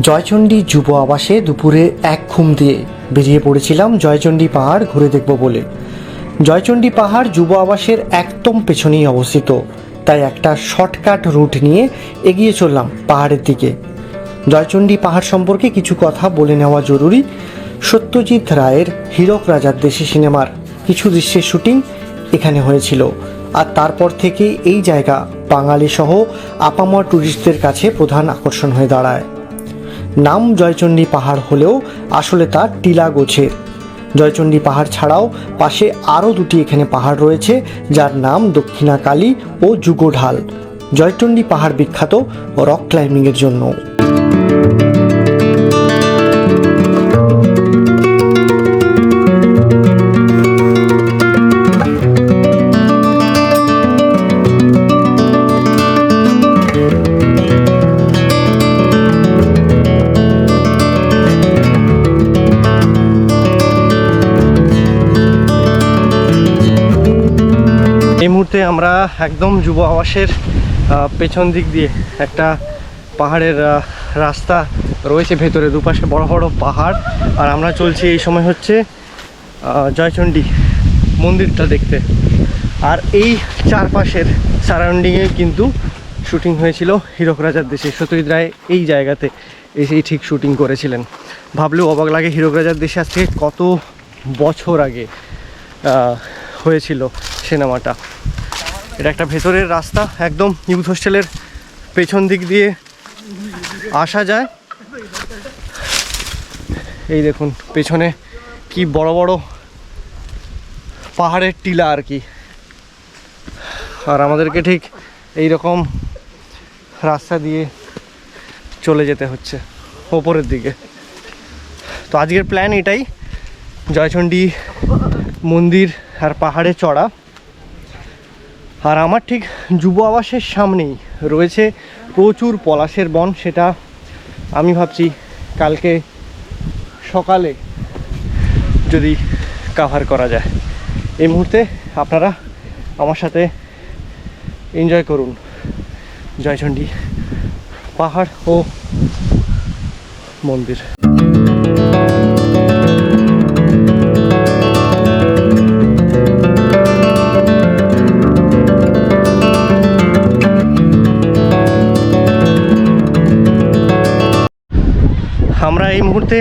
জয়চণ্ডী যুব আবাসে দুপুরে এক ঘুম দিয়ে বেরিয়ে পড়েছিলাম জয়চণ্ডী পাহাড় ঘুরে দেখব বলে। জয়চণ্ডী পাহাড় যুব আবাসের একদম পেছনেই অবস্থিত, তাই একটা শর্টকাট রুট নিয়ে এগিয়ে চললাম পাহাড়ের দিকে। জয়চণ্ডী পাহাড় সম্পর্কে কিছু কথা বলে নেওয়া জরুরি। সত্যজিৎ রায়ের হীরক রাজার দেশে সিনেমার কিছু দৃশ্যের শুটিং এখানে হয়েছিল। আর তারপর থেকে এই জায়গা বাঙালি সহ আপামর ট্যুরিস্টদের কাছে প্রধান আকর্ষণ হয়ে দাঁড়ায়। নাম জয়চণ্ডী পাহাড় হলেও আসলে তা টিলা গোছের জয়চণ্ডী পাহাড় ছাড়াও পাশে আরও দুটি এখানে পাহাড় রয়েছে, যার নাম দক্ষিণাকালী ও যুগোঢাল। জয়চণ্ডী পাহাড় বিখ্যাত রক ক্লাইম্বিংয়ের জন্য। মুহূর্তে আমরা একদম যুব আবাসের পেছন দিক দিয়ে একটা পাহাড়ের রাস্তা রয়েছে ভেতরে, দুপাশে বড় বড় পাহাড়। আর আমরা চলছি এই সময় হচ্ছে জয়চণ্ডী মন্দিরটা দেখতে। আর এই চারপাশের সারাউন্ডিংয়ে কিন্তু শুটিং হয়েছিল হীরক রাজার দেশে। সত্যজিৎ রায় এই জায়গাতে এসেই ঠিক শুটিং করেছিলেন। ভাবলেও অবাক লাগে হীরক রাজার দেশে আজ থেকে কত বছর আগে হয়েছিল সিনেমাটা। এটা একটা ভেতরের রাস্তা, একদম ইউথ হোস্টেলের পেছন দিক দিয়ে আসা যায়। এই দেখুন, পেছনে কি বড় বড় পাহাড়ের টিলা আর কি। আর আমাদেরকে ঠিক এই রকম রাস্তা দিয়ে চলে যেতে হচ্ছে ওপরের দিকে। তো আজকের প্ল্যান এটাই জয়চণ্ডী মন্দির আর পাহাড়ে চড়া। আর আমার ঠিক যুব আবাসের সামনেই রয়েছে প্রচুর পলাশের বন, সেটা আমি ভাবছি কালকে সকালে যদি কাভার করা যায়। এই মুহূর্তে আপনারা আমার সাথে এনজয় করুন। জয়চণ্ডী পাহাড় ও মন্দির। আমরা এই মুহূর্তে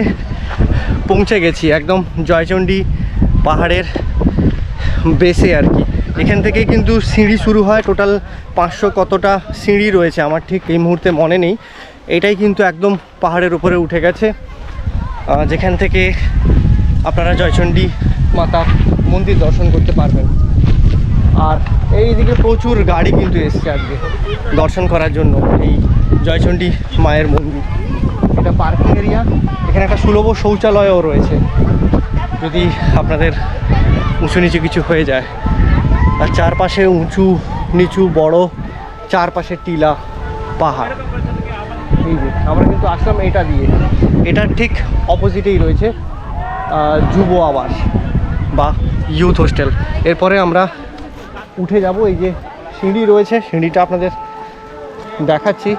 পৌঁছে গেছি একদম জয়চণ্ডী পাহাড়ের বেসে আর কি। এখান থেকে কিন্তু সিঁড়ি শুরু হয়। টোটাল পাঁচশো কতটা সিঁড়ি রয়েছে আমার ঠিক এই মুহূর্তে মনে নেই। এটাই কিন্তু একদম পাহাড়ের উপরে উঠে গেছে। যেখান থেকে আপনারা জয়চণ্ডী মাতা মন্দির দর্শন করতে পারবেন। আর এইদিকে প্রচুর গাড়ি কিন্তু এসছে আজকে দর্শন করার জন্য, এই জয়চণ্ডী মায়ের মন্দির। এটা পার্কিং এরিয়া এখানে একটা সুলভ শৌচালয়ও রয়েছে। যদি আপনাদের উঁচু নিচু কিছু হয়ে যায়। আর চারপাশে উঁচু নিচু বড় চারপাশে টিলা, পাহাড়। এই যে, আমরা কিন্তু আসলাম এটা দিয়ে। এটার ঠিক অপোজিটেই রয়েছে যুব আবাস বা ইউথ হোস্টেল এরপরে আমরা উঠে যাব। এই যে সিঁড়ি রয়েছে, সিঁড়িটা আপনাদের দেখাচ্ছি।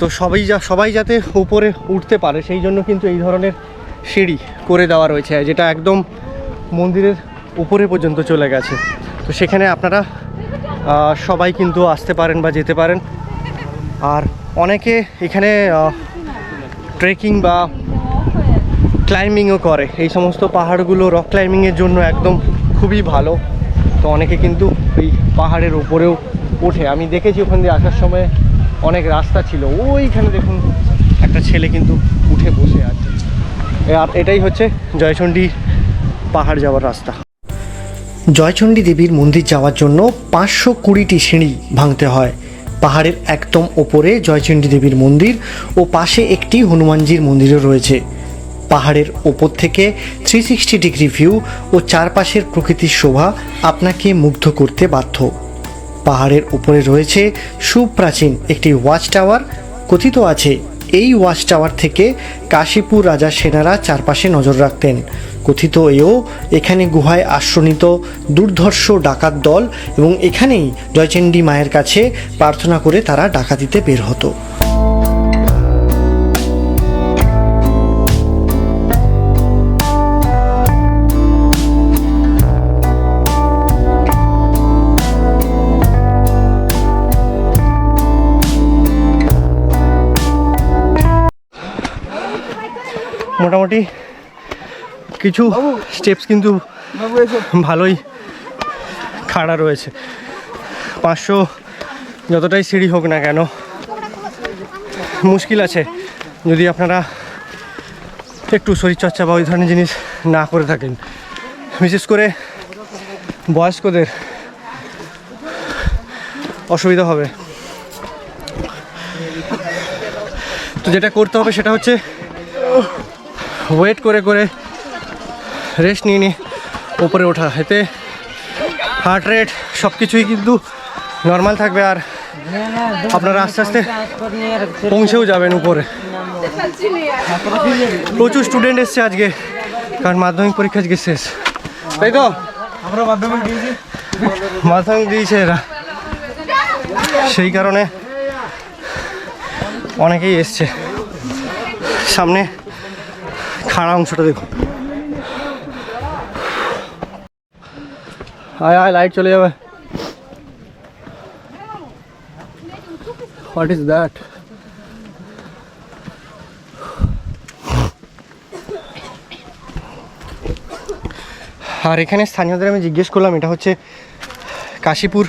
তো সবাই যা সবাই যাতে উপরে উঠতে পারে, সেই জন্য কিন্তু এই ধরনের সিঁড়ি করে দেওয়া রয়েছে, যেটা একদম মন্দিরের উপরে পর্যন্ত চলে গেছে। তো সেখানে আপনারা সবাই কিন্তু আসতে পারেন বা যেতে পারেন। আর অনেকে এখানে ট্রেকিং বা ক্লাইম্বিংও করে। এই সমস্ত পাহাড়গুলো রক ক্লাইম্বিংয়ের জন্য একদম খুবই ভালো। তো অনেকে কিন্তু এই পাহাড়ের উপরেও ওঠে। আমি দেখেছি ওখান দিয়ে আসার সময় অনেক রাস্তা ছিল। ওইখানে দেখুন একটা ছেলে কিন্তু উঠে বসে আছে। আর এটাই হচ্ছে জয়চণ্ডী পাহাড় যাওয়ার রাস্তা। জয়চণ্ডী দেবীর মন্দির যাওয়ার জন্য পাঁচশো কুড়িটি সিঁড়ি ভাঙতে হয়। পাহাড়ের একদম ওপরে জয়চণ্ডী দেবীর মন্দির ও পাশে একটি হনুমানজির মন্দিরও রয়েছে। পাহাড়ের ওপর থেকে থ্রি সিক্সটি ডিগ্রি ভিউ ও চারপাশের প্রকৃতির শোভা আপনাকে মুগ্ধ করতে বাধ্য। পাহাড়ের উপরে রয়েছে সুপ্রাচীন একটি ওয়াচ টাওয়ার কথিত আছে, এই ওয়াচ টাওয়ার থেকে কাশীপুর রাজার সেনারা চারপাশে নজর রাখতেন। কথিত এও, এখানে গুহায় আশ্রনিত দুর্ধর্ষ ডাকাত দল এবং এখানেই জয়চণ্ডী মায়ের কাছে প্রার্থনা করে তারা ডাকাতিতে বের হতো। মোটামুটি কিছু স্টেপস কিন্তু ভালোই খাড়া রয়েছে। পাঁচশো যতটাই সিঁড়ি হোক না কেন মুশকিল আছে। যদি আপনারা একটু শরীরচর্চা বা ওই ধরনের জিনিস না করে থাকেন বিশেষ করে বয়স্কদের অসুবিধা হবে। তো যেটা করতে হবে সেটা হচ্ছে ওয়েট করে করে রেস্ট নিয়ে নিয়ে উপরে ওঠা। এতে হার্ট রেট সব কিছুই কিন্তু নর্মাল থাকবে আর আপনারা আস্তে আস্তে পৌঁছেও যাবেন উপরে। প্রচুর স্টুডেন্ট এসছে আজকে কারণ মাধ্যমিক পরীক্ষা আজকে শেষ। তাই তো? আমরা মাধ্যমিক দিয়েছি। মাধ্যমিক দিয়েছে এরা। সেই কারণে অনেকেই এসছে। সামনে খাড়া অংশটা দেখুন। আয় আয় লাইট চলে যাবে। হোয়াট ইজ দ্যাট আর এখানে স্থানীয়দের আমি জিজ্ঞেস করলাম, এটা হচ্ছে কাশীপুর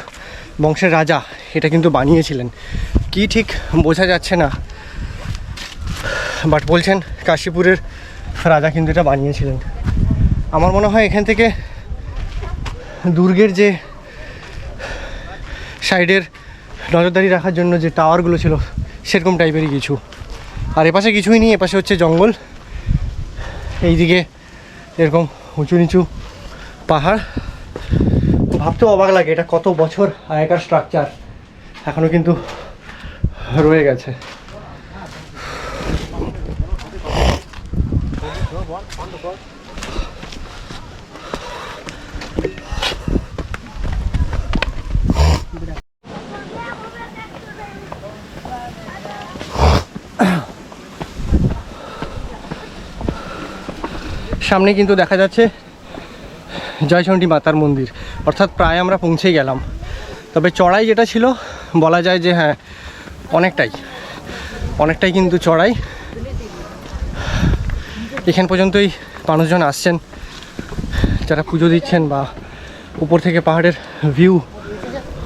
বংশের রাজা, এটা কিন্তু বানিয়েছিলেন। কি ঠিক বোঝা যাচ্ছে না বাট বলছেন কাশীপুরের রাজা কিন্তু এটা বানিয়েছিলেন। আমার মনে হয় এখান থেকে দুর্গের যে সাইডের নজরদারি রাখার জন্য যে টাওয়ারগুলো ছিল, সেরকম টাইপেরই কিছু। আর এপাশে কিছুই নেই, এপাশে হচ্ছে জঙ্গল। এইদিকে এরকম উঁচু নিচু পাহাড়। ভাবতেও অবাক লাগে, এটা কত বছর আগেকার স্ট্রাকচার এখনও কিন্তু রয়ে গেছে। সামনে কিন্তু দেখা যাচ্ছে জয়চণ্ডী মাতার মন্দির। অর্থাৎ প্রায় আমরা পৌঁছে গেলাম। তবে চড়াই যেটা ছিল, বলা যায় যে হ্যাঁ অনেকটাই। অনেকটাই কিন্তু চড়াই। এখান পর্যন্তই মানুষজন আসছেন, যারা পুজো দিচ্ছেন বা উপর থেকে পাহাড়ের ভিউ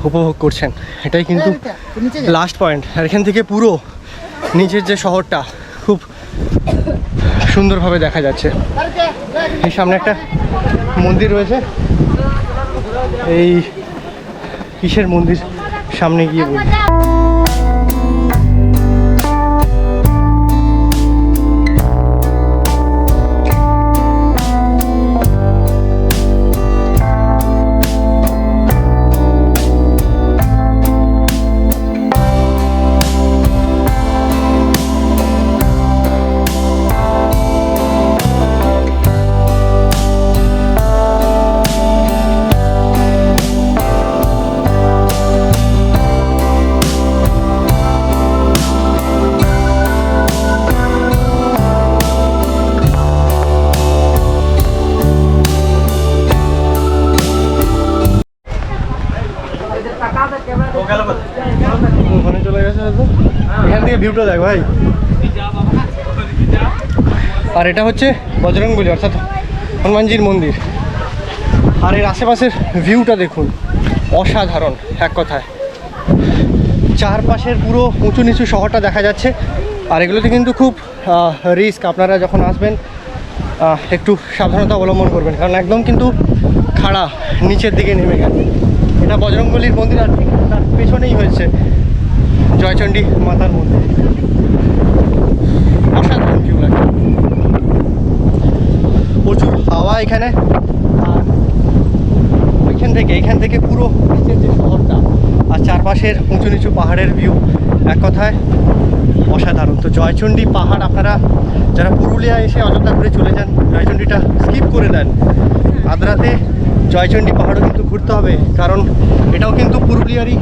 উপভোগ করছেন। এটাই কিন্তু লাস্ট পয়েন্ট আর এখান থেকে পুরো নিচের যে শহরটা, খুব সুন্দরভাবে দেখা যাচ্ছে। এই সামনে একটা মন্দির রয়েছে। এই কিসের মন্দির? সামনে গিয়ে বলি ভিউটা দেখ ভাই। আর এটা হচ্ছে বজরংবলী অর্থাৎ হনুমানজির মন্দির। আর এর আশেপাশের ভিউটা দেখুন, অসাধারণ, এক কথায়। চারপাশের পুরো উঁচু নিচু শহরটা দেখা যাচ্ছে, আর এগুলোতে কিন্তু খুব রিস্ক আপনারা যখন আসবেন একটু সাবধানতা অবলম্বন করবেন, কারণ একদম কিন্তু খাড়া, নিচের দিকে নেমে গেছে। এটা বজরংবলীর মন্দির, আর ঠিক তার পেছনেই হয়েছে। জয়চণ্ডী মাতার মন্দির অসাধারণ ভিউ লাগে প্রচুর হাওয়া এখানে। আর ওইখান থেকে, এখান থেকে পুরো নিচের যে শহরটা, আর চারপাশের উঁচু নিচু পাহাড়ের ভিউ এক কথায় অসাধারণ। তো জয়চণ্ডী পাহাড়, আপনারা যারা পুরুলিয়া এসে অযোধ্যা করে চলে যান জয়চণ্ডীটা স্কিপ করে দেন। আদ্রাতে জয়চণ্ডী পাহাড়ও কিন্তু ঘুরতে হবে, কারণ এটাও কিন্তু পুরুলিয়ারই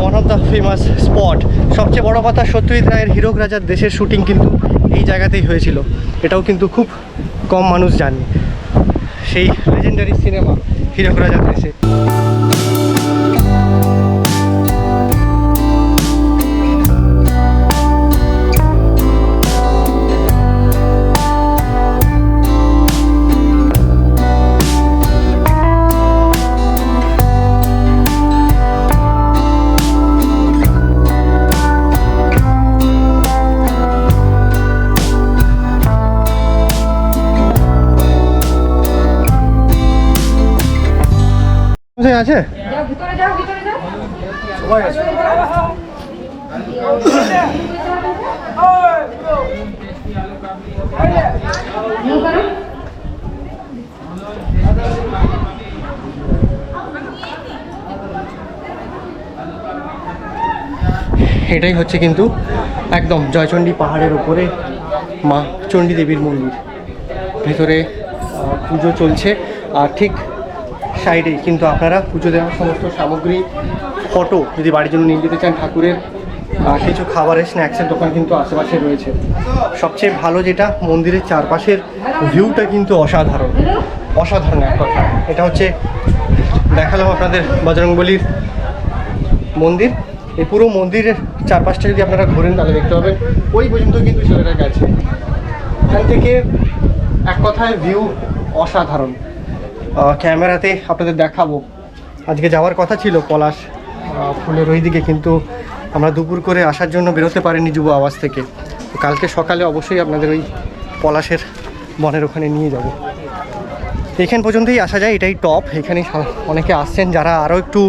one of the famous spot সবচেয়ে বড় কথা সত্যজিৎ রায়ের হিরোক রাজার দেশের শুটিং কিন্তু এই জায়গাতেই হয়েছিল। এটাও কিন্তু খুব কম মানুষ জানে। সেই লেজেন্ডারি সিনেমা হিরোক রাজার দেশে। আছে? যাও ভিতরে যাও ভিতরে যাও। সবাই আছে। এটাই হচ্ছে কিন্তু একদম জয়চণ্ডী পাহাড়ের উপরে মা চণ্ডী দেবীর মন্দির। ভেতরে পুজো চলছে। আর ঠিক সাইডেই কিন্তু আপনারা পুজো দেওয়ার সমস্ত সামগ্রী, ফটো যদি বাড়ির জন্য নিয়ে যেতে চান ঠাকুরের কিছু খাবারের স্ন্যাক্সের দোকান কিন্তু আশেপাশে রয়েছে। সবচেয়ে ভালো যেটা, মন্দিরের চারপাশের ভিউটা কিন্তু অসাধারণ। অসাধারণ এক কথা। এটা হচ্ছে, দেখালাম আপনাদের বজরংবলির মন্দির। এই পুরো মন্দিরের চারপাশটা যদি আপনারা ঘোরেন, তাহলে দেখতে পাবেন ওই পর্যন্ত কিন্তু ছেলেরা গেছে। এখান থেকে এক কথায় ভিউ অসাধারণ। ক্যামেরাতে আপনাদের দেখাবো। আজকে যাওয়ার কথা ছিল পলাশ ফুলের ওই দিকে কিন্তু আমরা দুপুর করে আসার জন্য বেরোতে পারিনি যুব আওয়াজ থেকে। তো কালকে সকালে অবশ্যই আপনাদের ওই পলাশের বনের ওখানে নিয়ে যাব। এখান পর্যন্তই আসা যায়, এটাই টপ। এখানে অনেকে আসছেন, যারা আরও একটু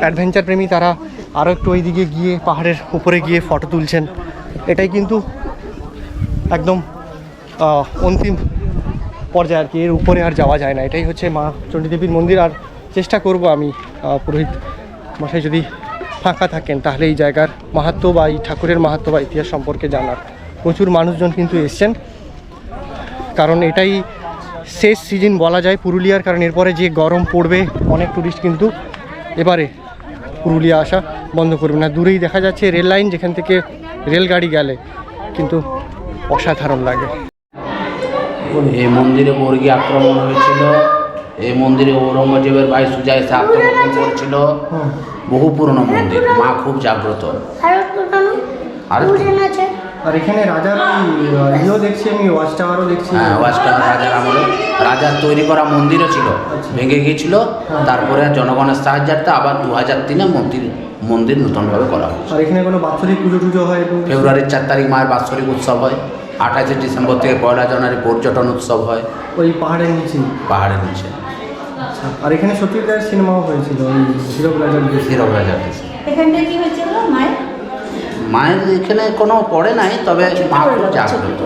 অ্যাডভেঞ্চার প্রেমী, তারা আরও একটু ওই দিকে গিয়ে পাহাড়ের উপরে গিয়ে ফটো তুলছেন। এটাই কিন্তু একদম অন্তিম পর্যায়ে আর কি, এর উপরে আর যাওয়া যায় না। এটাই হচ্ছে মা চণ্ডীদেবীর মন্দির আর চেষ্টা করব আমি পুরোহিত মশাই যদি ফাঁকা থাকেন, তাহলে এই জায়গার মাহাত্ম বা এই ঠাকুরের মাহাত্ম বা ইতিহাস সম্পর্কে জানার। প্রচুর মানুষজন কিন্তু এসছেন। কারণ এটাই শেষ সিজন বলা যায় পুরুলিয়ার, কারণ এরপরে যে গরম পড়বে, অনেক টুরিস্ট কিন্তু এবারে পুরুলিয়া আসা বন্ধ করবে না। দূরেই দেখা যাচ্ছে রেল লাইন, যেখান থেকে রেলগাড়ি গেলে কিন্তু অসাধারণ লাগে। এই মন্দিরে বর্গী আক্রমণ হয়েছিল। এই মন্দিরে ঔরঙ্গজেবের ভাই সুজা এসে আত্মগোপন করেছিল বহু পুরনো মন্দির মা খুব জাগ্রত। আর আর এখানে রাজার ইয়েও দেখছি আমি ওয়াচ টাওয়ারও দেখছি। হ্যাঁ ওয়াজটা রাজার আমলে। রাজার তৈরি করা মন্দিরও ছিল ভেঙে গিয়েছিল। তারপরে জনগণের সাহায্যার্থে আবার দু হাজার তিনে মন্দির মন্দির নতুনভাবে করা হয়েছে। আর এখানে কোনো বাৎসরিক পুজো টুজো হয় ফেব্রুয়ারির চার তারিখ মায়ের বাৎসরিক উৎসব হয়। আঠাশে ডিসেম্বর থেকে পয়লা জানুয়ারি পর্যটন উৎসব হয়। ওই পাহাড়ের নিচে। পাহাড়ের নিচে। আচ্ছা আর এখানে সত্যিকার সিনেমাও হয়েছিল ওই হিরো রাজার দেশে। হিরক রাজার এখানটা কি হয়েছিল মায়ের? মায়ের এখানে কোনো পড়ে নাই তবে মা খুব জাগ্রত।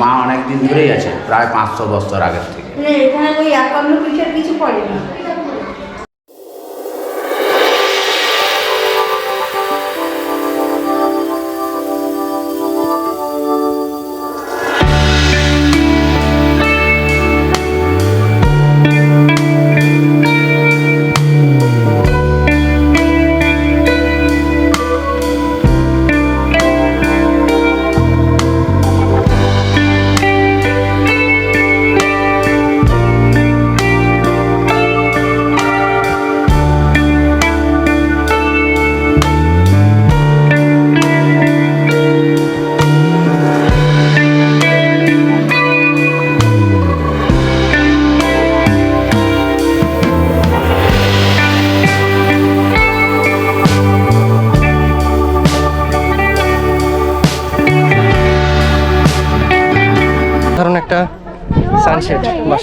মা অনেক দিন ধরেই আছে প্রায় পাঁচশো বছর আগের থেকে। মানে এখানে ওই কিছু পড়ে না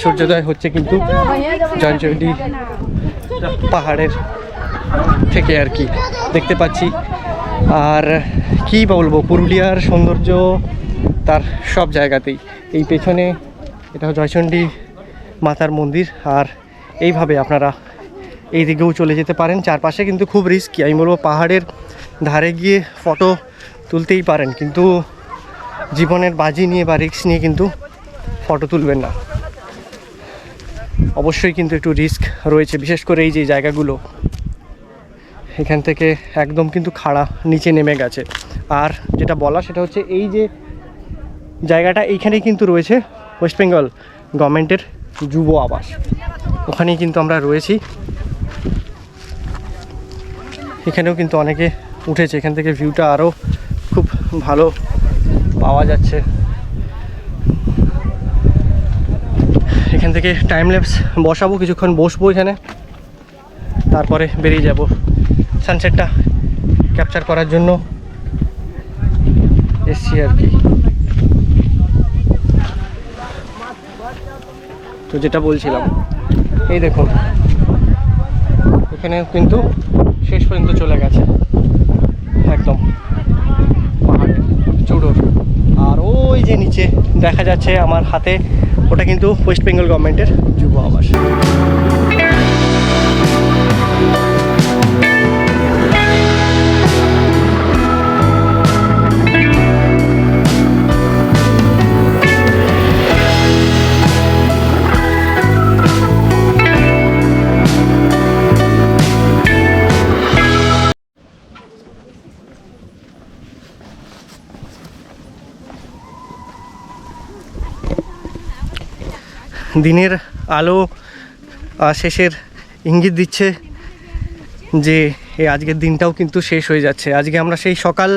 সূর্যোদয় হচ্ছে কিন্তু জয়চণ্ডী পাহাড়ের থেকে আর কি দেখতে পাচ্ছি। আর কি বলব, পুরুলিয়ার সৌন্দর্য তার সব জায়গাতেই। এই পেছনে এটা জয়চণ্ডী মাতার মন্দির আর এইভাবে আপনারা এই দিকেও চলে যেতে পারেন। চারপাশে কিন্তু খুব রিস্কি আমি বলব পাহাড়ের ধারে গিয়ে ফটো তুলতেই পারেন। কিন্তু জীবনের বাজি নিয়ে বা রিস্ক নিয়ে কিন্তু ফটো তুলবেন না। অবশ্যই কিন্তু একটু রিস্ক রয়েছে, বিশেষ করে এই যে জায়গাগুলো। এখান থেকে একদম কিন্তু খাড়া নিচে নেমে গেছে। আর যেটা বলা সেটা হচ্ছে এই যে জায়গাটা এইখানেই কিন্তু রয়েছে ওয়েস্ট বেঙ্গল গভর্নমেন্টের যুব আবাস। ওখানেই কিন্তু আমরা রয়েছি। এখানেও কিন্তু অনেকে উঠেছে। এখান থেকে ভিউটা আরও খুব ভালো পাওয়া যাচ্ছে। এখান থেকে টাইম ল্যাপস বসাবো, কিছুক্ষণ বসবো এখানে। তারপরে বেরিয়ে যাব সানসেটটা ক্যাপচার করার জন্য। এসছি আর কি। তো যেটা বলছিলাম, এই দেখুন এখানে কিন্তু শেষ পর্যন্ত চলে গেছে। একদম পাহাড়ের চূড়োর আর ওই যে নিচে দেখা যাচ্ছে আমার হাতে ওটা কিন্তু ওয়েস্ট বেঙ্গল গভর্নমেন্টের যুব আবাস। দিনের আলো শেষের ইঙ্গিত দিচ্ছে যে এই আজকের দিনটাও কিন্তু শেষ হয়ে যাচ্ছে। আজকে আমরা সেই সকাল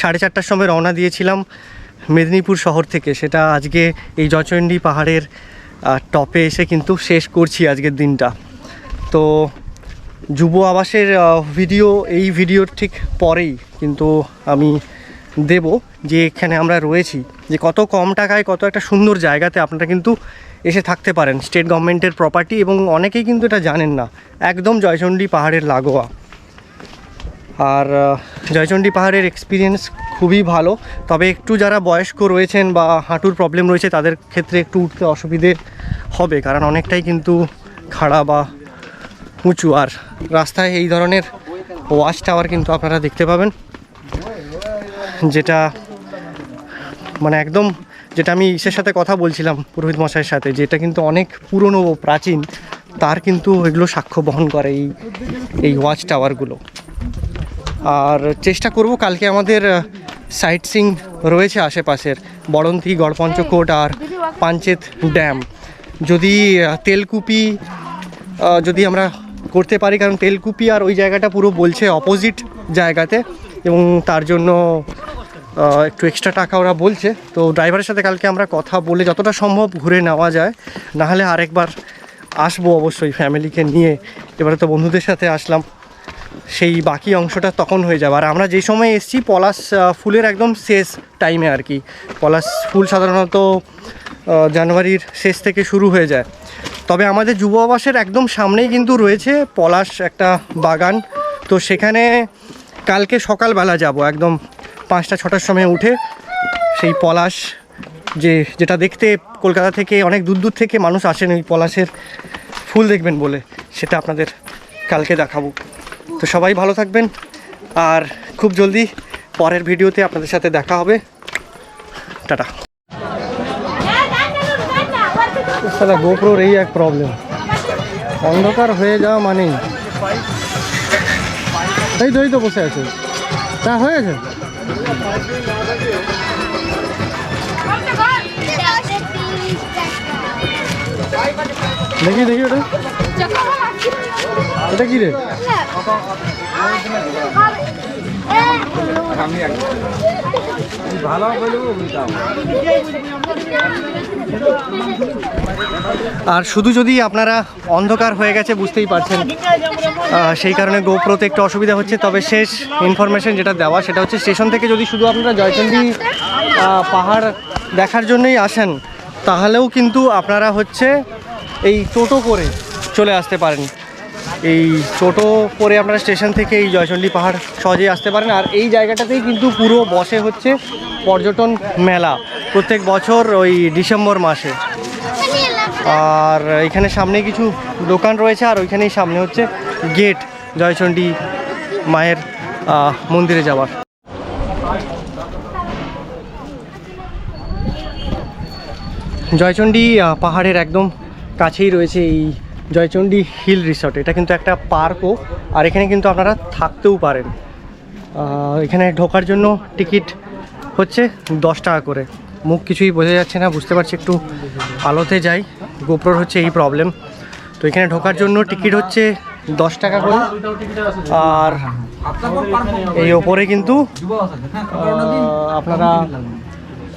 সাড়ে চারটার সময় রওনা দিয়েছিলাম মেদিনীপুর শহর থেকে। সেটা আজকে এই জয়চণ্ডী পাহাড়ের টপে এসে কিন্তু শেষ করছি আজকের দিনটা। তো যুব আবাসের ভিডিও, এই ভিডিওর ঠিক পরেই কিন্তু আমি দেব যে এখানে আমরা রয়েছি। যে কত কম টাকায়, কত একটা সুন্দর জায়গাতে আপনারা কিন্তু এসে থাকতে পারেন স্টেট গভর্নমেন্টের প্রপার্টি এবং অনেকেই কিন্তু এটা জানেন না। একদম জয়চণ্ডী পাহাড়ের লাগোয়া। আর জয়চণ্ডী পাহাড়ের এক্সপিরিয়েন্স খুবই ভালো। তবে একটু যারা বয়স্ক রয়েছেন বা হাঁটুর প্রবলেম রয়েছে, তাদের ক্ষেত্রে একটু উঠতে অসুবিধে হবে, কারণ অনেকটাই কিন্তু খাড়া বা উঁচু। আর রাস্তায় এই ধরনের ওয়াচ টাওয়ার কিন্তু আপনারা দেখতে পাবেন, যেটা মানে একদম যেটা আমি ইসের সাথে কথা বলছিলাম পুরোহিত মশাইয়ের সাথে যেটা কিন্তু অনেক পুরনো ও প্রাচীন, তার কিন্তু এগুলো সাক্ষ্য বহন করে এই এই ওয়াচ টাওয়ারগুলো। আর চেষ্টা করব কালকে আমাদের সাইট সিং রয়েছে আশেপাশের বড়ন্তি গড়পঞ্চকোট আর পাঞ্চেত ড্যাম। যদি তেলকুপি যদি আমরা করতে পারি, কারণ তেলকুপি আর ওই জায়গাটা পুরো বলছে অপোজিট জায়গাতে, এবং তার জন্য একটু এক্সট্রা টাকা ওরা বলছে। তো ড্রাইভারের সাথে কালকে আমরা কথা বলে যতটা সম্ভব ঘুরে নেওয়া যায়। নাহলে আরেকবার আসব অবশ্যই ফ্যামিলিকে নিয়ে। এবারে তো বন্ধুদের সাথে আসলাম। সেই বাকি অংশটা তখন হয়ে যাবে। আর আমরা যেই সময় এসেছি, পলাশ ফুলের একদম শেষ টাইমে আর কি পলাশ ফুল সাধারণত জানুয়ারির শেষ থেকে শুরু হয়ে যায়। তবে আমাদের যুব আবাসের একদম সামনেই কিন্তু রয়েছে পলাশ একটা বাগান। তো সেখানে কালকে সকালবেলা যাব, একদম পাঁচটা, ছটার সময় উঠে সেই পলাশ যে, যেটা দেখতে কলকাতা থেকে অনেক দূর দূর থেকে মানুষ আসেন, ওই পলাশের ফুল দেখবেন বলে। সেটা আপনাদের কালকে দেখাবো। তো সবাই ভালো থাকবেন আর খুব জলদি পরের ভিডিওতে আপনাদের সাথে দেখা হবে। টাটা। সালা গোপ্রোর এই এক প্রবলেম অন্ধকার হয়ে যাওয়া মানেই। এই এই তো বসে আছে। তা হয়ে গেছে দেখি দেখি ওটা। এটা কি রে? আর শুধু যদি আপনারা অন্ধকার হয়ে গেছে বুঝতেই পারছেন সেই কারণে গোপ্রোতে একটু অসুবিধা হচ্ছে। তবে শেষ ইনফরমেশন যেটা দেওয়া সেটা হচ্ছে স্টেশন থেকে যদি শুধু আপনারা জয়চণ্ডী আহ, পাহাড় দেখার জন্যই আসেন তাহলেও কিন্তু আপনারা হচ্ছে এই টোটো করে চলে আসতে পারেন। এই টোটো করে আপনারা স্টেশন থেকে এই জয়চণ্ডী পাহাড় সহজেই আসতে পারেন। আর এই জায়গাটাতেই কিন্তু পুরো বসে হচ্ছে পর্যটন মেলা প্রত্যেক বছর ওই ডিসেম্বর মাসে। আর এখানে সামনে কিছু দোকান রয়েছে আর ওইখানেই সামনে হচ্ছে গেট জয়চণ্ডী মায়ের মন্দিরে যাওয়ার। জয়চণ্ডী পাহাড়ের একদম কাছেই রয়েছে এই জয়চণ্ডী হিল রিসর্ট। এটা কিন্তু একটা পার্কও, আর এখানে কিন্তু আপনারা থাকতেও পারেন। এখানে ঢোকার জন্য টিকিট হচ্ছে দশ টাকা করে। মুখ কিছুই বোঝা যাচ্ছে না, বুঝতে পারছি একটু আলোতে যাই। গোপ্রোর হচ্ছে এই প্রবলেম তো এখানে ঢোকার জন্য টিকিট হচ্ছে দশ টাকা করে। আর এই ওপরে কিন্তু আপনারা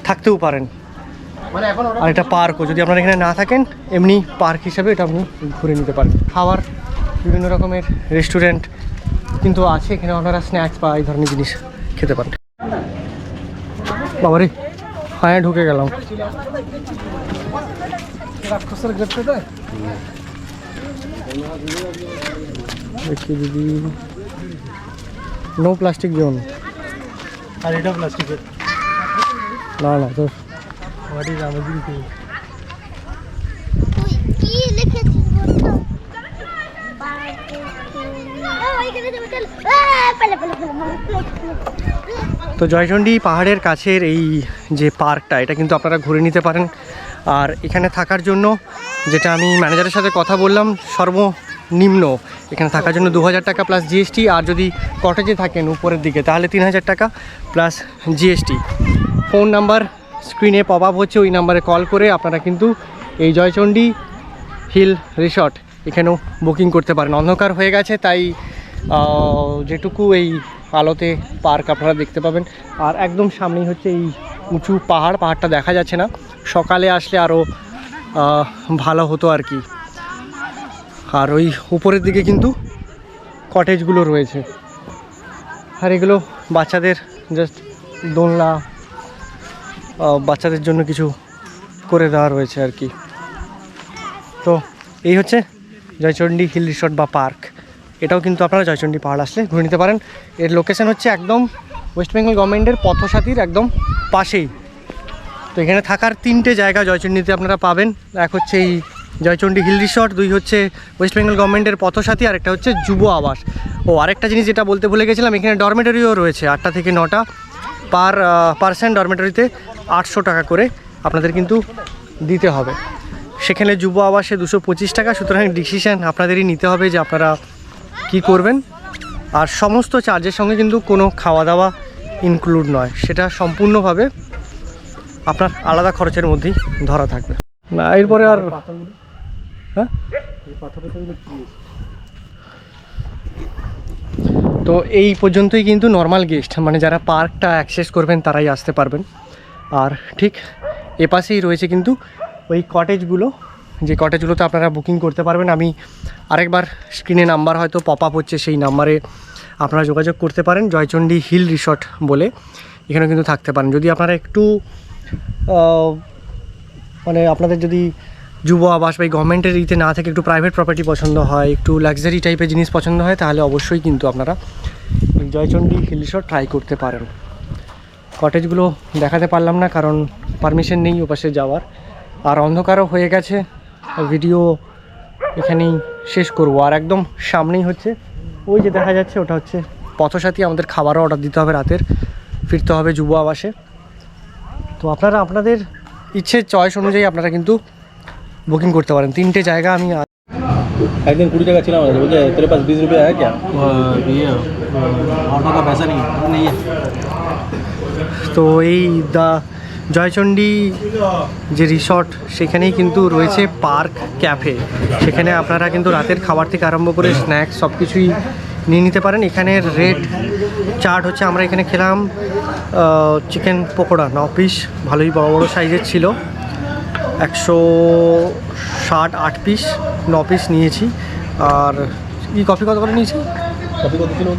থাকতেও পারেন। আর এটা পার্কও যদি আপনারা এখানে না থাকেন এমনি পার্ক হিসাবে এটা আপনি ঘুরে নিতে পারেন। খাবার বিভিন্ন রকমের রেস্টুরেন্ট কিন্তু আছে এখানে আপনারা স্ন্যাক্স বা এই ধরনের জিনিস খেতে পারেন। বাবারে হ্যাঁ ঢুকে গেলাম। দেখি দিদি। নো প্লাস্টিক জোন আর এটা প্লাস্টিকের না না তো হোয়াট ইজ কি লিখেছিস বলতো? তো জয়চণ্ডী পাহাড়ের কাছের এই যে পার্কটা এটা কিন্তু আপনারা ঘুরে নিতে পারেন। আর এখানে থাকার জন্য যেটা আমি ম্যানেজারের সাথে কথা বললাম সর্বনিম্ন এখানে থাকার জন্য দু হাজার টাকা প্লাস জিএসটি আর যদি কটেজে থাকেন উপরের দিকে তাহলে তিন হাজার টাকা প্লাস জিএসটি ফোন নাম্বার স্ক্রিনে পপ আপ হচ্ছে, ওই নাম্বারে কল করে আপনারা কিন্তু এই জয়চণ্ডী হিল রিসর্ট এখানেও বুকিং করতে পারেন। অন্ধকার হয়ে গেছে, তাই যেটুকু এই আলোতে পার্ক আপনারা দেখতে পাবেন। আর একদম সামনেই হচ্ছে এই উঁচু পাহাড়, পাহাড়টা দেখা যাচ্ছে না। সকালে আসলে আরও ভালো হতো আর কি। আর ওই উপরের দিকে কিন্তু কটেজগুলো রয়েছে। আর এগুলো বাচ্চাদের জাস্ট দোলনা বাচ্চাদের জন্য কিছু করে দেওয়া রয়েছে আর কি। তো এই হচ্ছে জয়চণ্ডী হিল রিসর্ট বা পার্ক। এটাও কিন্তু আপনারা জয়চণ্ডী পাহাড় আসলে ঘুরে নিতে পারেন। এর লোকেশন হচ্ছে একদম ওয়েস্ট বেঙ্গল গভর্নমেন্টের পথসাথীর একদম পাশেই। তো এখানে থাকার তিনটে জায়গা জয়চণ্ডীতে আপনারা পাবেন। এক হচ্ছে এই জয়চণ্ডী হিল রিসর্ট, দুই হচ্ছে ওয়েস্ট বেঙ্গল গভর্নমেন্টের পথসাথী, আর একটা হচ্ছে যুব আবাস। ও আরেকটা জিনিস যেটা বলতে ভুলে গেছিলাম, এখানে ডরমেটরিও রয়েছে, আটটা থেকে নটা। পার পার্সেন্ট ডরমেটরিতে আটশো টাকা করে আপনাদের কিন্তু দিতে হবে। সেখানে যুব আবাসে দুশো পঁচিশ টাকা, সুতরাং ডিসিশান আপনাদেরই নিতে হবে যে আপনারা কি করবেন। আর সমস্ত চার্জের সঙ্গে কিন্তু কোনো খাওয়া দাওয়া ইনক্লুড নয়, সেটা সম্পূর্ণভাবে আপনার আলাদা খরচের মধ্যেই ধরা থাকবে। না, এরপরে আর হ্যাঁ? তো এই পর্যন্তই কিন্তু নর্মাল গেস্ট মানে যারা পার্কটা অ্যাক্সেস করবেন তারাই আসতে পারবেন। আর ঠিক এপাশেই রয়েছে কিন্তু ওই কটেজগুলো যে কটেজগুলোতে আপনারা বুকিং করতে পারবেন। আমি আরেকবার স্ক্রিনে নাম্বার হয়তো পপ আপ হচ্ছে, সেই নাম্বারে আপনারা যোগাযোগ করতে পারেন জয়চণ্ডী হিল রিসর্ট বলে। এখানে কিন্তু থাকতে পারেন। যদি আপনারা একটু মানে আপনাদের যদি যুব আবাস বা গভর্নমেন্টের ইতে না থেকে একটু প্রাইভেট প্রপার্টি পছন্দ হয়, একটু লাক্সারি টাইপের জিনিস পছন্দ হয়, তাহলে অবশ্যই কিন্তু আপনারা এই জয়চণ্ডী হিল ট্রাই করতে পারেন। কটেজগুলো দেখাতে পারলাম না, কারণ পারমিশন নেই ওপাশে যাওয়ার। আর অন্ধকারও হয়ে গেছে ভিডিও এখানেই শেষ করব। আর একদম সামনেই হচ্ছে, ওই যে দেখা যাচ্ছে ওটা হচ্ছে পথসাথী, আমাদের খাবারও অর্ডার দিতে হবে রাতের, ফিরতে হবে যুব আবাসে। তো আপনারা, আপনাদের ইচ্ছের চয়েস অনুযায়ী আপনারা কিন্তু বুকিং করতে পারেন। তিনটে জায়গা আমি একদিন কুড়ি টাকা ছিলাম বলছে বিশ রুপিয়া হ্যাঁ ক্যা তো এই দা জয়চণ্ডী যে রিসর্ট সেখানেই কিন্তু রয়েছে পার্ক ক্যাফে সেখানে আপনারা কিন্তু রাতের খাবার থেকে আরম্ভ করে স্ন্যাক্স সব কিছুই নিয়ে নিতে পারেন। এখানের রেড চার্ট হচ্ছে আমরা এখানে খেলাম চিকেন পকোড়া ন পিস ভালোই বড়ো বড়ো সাইজের ছিল। একশো ষাট আট পিস ন পিস নিয়েছি। আর ই কফি কত করে নিয়েছি? কফি কত কিলো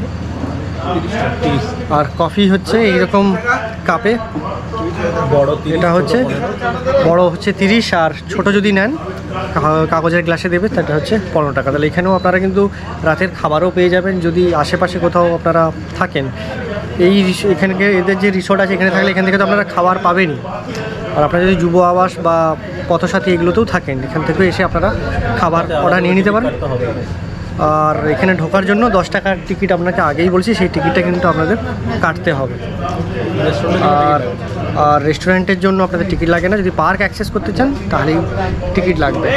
আর কফি হচ্ছে এইরকম কাপে। এটা হচ্ছে বড় হচ্ছে তিরিশ আর ছোট যদি নেন কাগজের গ্লাসে দেবে সেটা হচ্ছে পনেরো টাকা। তাহলে এখানেও আপনারা কিন্তু রাতের খাবারও পেয়ে যাবেন যদি আশেপাশে কোথাও আপনারা থাকেন। এই রিস- এখানে এদের যে রিসোর্ট আছে এখানে থাকলে এখান থেকে তো আপনারা খাবার পাবেনই। আর আপনারা যদি যুব আবাস বা পথসাথী এগুলোতেও থাকেন এখান থেকে এসে আপনারা খাবার অর্ডার নিয়ে নিতে পারেন। আর এখানে ঢোকার জন্য দশ টাকার টিকিট আপনাকে আগেই বলছি সেই টিকিটটা কিন্তু আপনাদের কাটতে হবে। আর আর রেস্টুরেন্টের জন্য আপনাদের টিকিট লাগে না। যদি পার্ক অ্যাক্সেস করতে চান তাহলেই টিকিট লাগবে।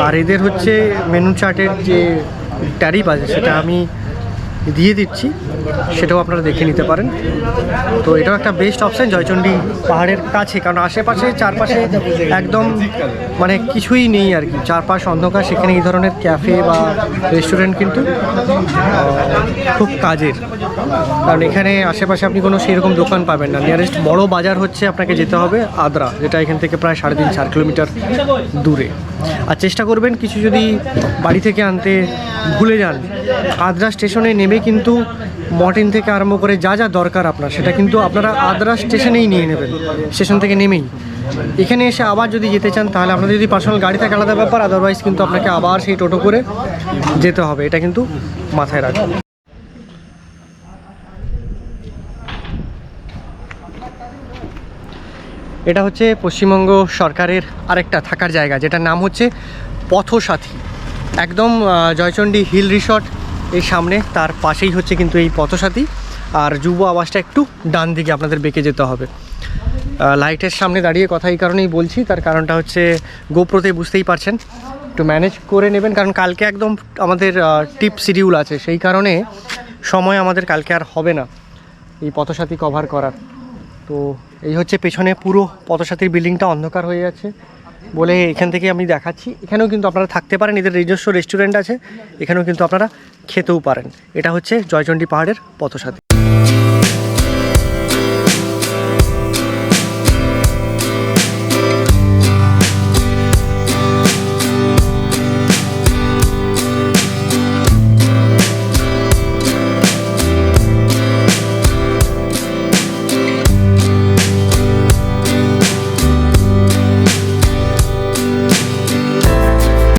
আর এদের হচ্ছে মেনু চার্টের যে ট্যারিফ আছে সেটা আমি দিয়ে দিচ্ছি, সেটাও আপনারা দেখে নিতে পারেন। তো এটাও একটা বেস্ট অপশান জয়চণ্ডী পাহাড়ের কাছে, কারণ আশেপাশে চারপাশে একদম মানে কিছুই নেই আর কি। চারপাশ অন্ধকার, সেখানে এই ধরনের ক্যাফে বা রেস্টুরেন্ট কিন্তু খুব কাজের। কারণ এখানে আশেপাশে আপনি কোনো সেরকম দোকান পাবেন না। নিয়ারেস্ট বড় বাজার হচ্ছে আপনাকে যেতে হবে আদ্রা, যেটা এখান থেকে প্রায় সাড়ে তিন, চার কিলোমিটার দূরে। আর চেষ্টা করবেন কিছু যদি বাড়ি থেকে আনতে ভুলে যান। আদ্রা স্টেশনে নেমে কিন্তু মর্টিন থেকে আরম্ভ করে যা যা দরকার আপনার, সেটা কিন্তু আপনারা আদ্রা স্টেশনেই নিয়ে নেবেন, স্টেশন থেকে নেমেই। এখানে এসে আবার যদি যেতে চান, তাহলে আপনাদের যদি পার্সোনাল গাড়ি থাকে আলাদা ব্যাপার আদারওয়াইজ কিন্তু আপনাকে আবার সেই টোটো করে যেতে হবে, এটা কিন্তু মাথায় রাখবেন। এটা হচ্ছে পশ্চিমবঙ্গ সরকারের আরেকটা থাকার জায়গা, যেটার নাম হচ্ছে পথসাথী। একদম জয়চণ্ডী হিল রিসর্ট এই সামনে, তার পাশেই হচ্ছে কিন্তু এই পথসাথী। আর যুব আবাসটা একটু ডান দিকে আপনাদের বেঁকে যেতে হবে। লাইটের সামনে দাঁড়িয়ে কথা এই কারণেই বলছি, তার কারণটা হচ্ছে গোপ্রোতে বুঝতেই পারছেন। একটু ম্যানেজ করে নেবেন, কারণ কালকে একদম আমাদের টিপ শিডিউল আছে, সেই কারণে সময় আমাদের কালকে আর হবে না, এই পথসাথী কভার করার। তো এই হচ্ছে পেছনে পুরো পথসাথীর বিল্ডিংটা অন্ধকার হয়ে যাচ্ছে বলে এখান থেকে আমি দেখাচ্ছি। এখানেও কিন্তু আপনারা থাকতে পারেন, এদের নিজস্ব রেস্টুরেন্ট আছে, এখানেও কিন্তু আপনারা খেতেও পারেন। এটা হচ্ছে জয়চণ্ডী পাহাড়ের পথসাথী।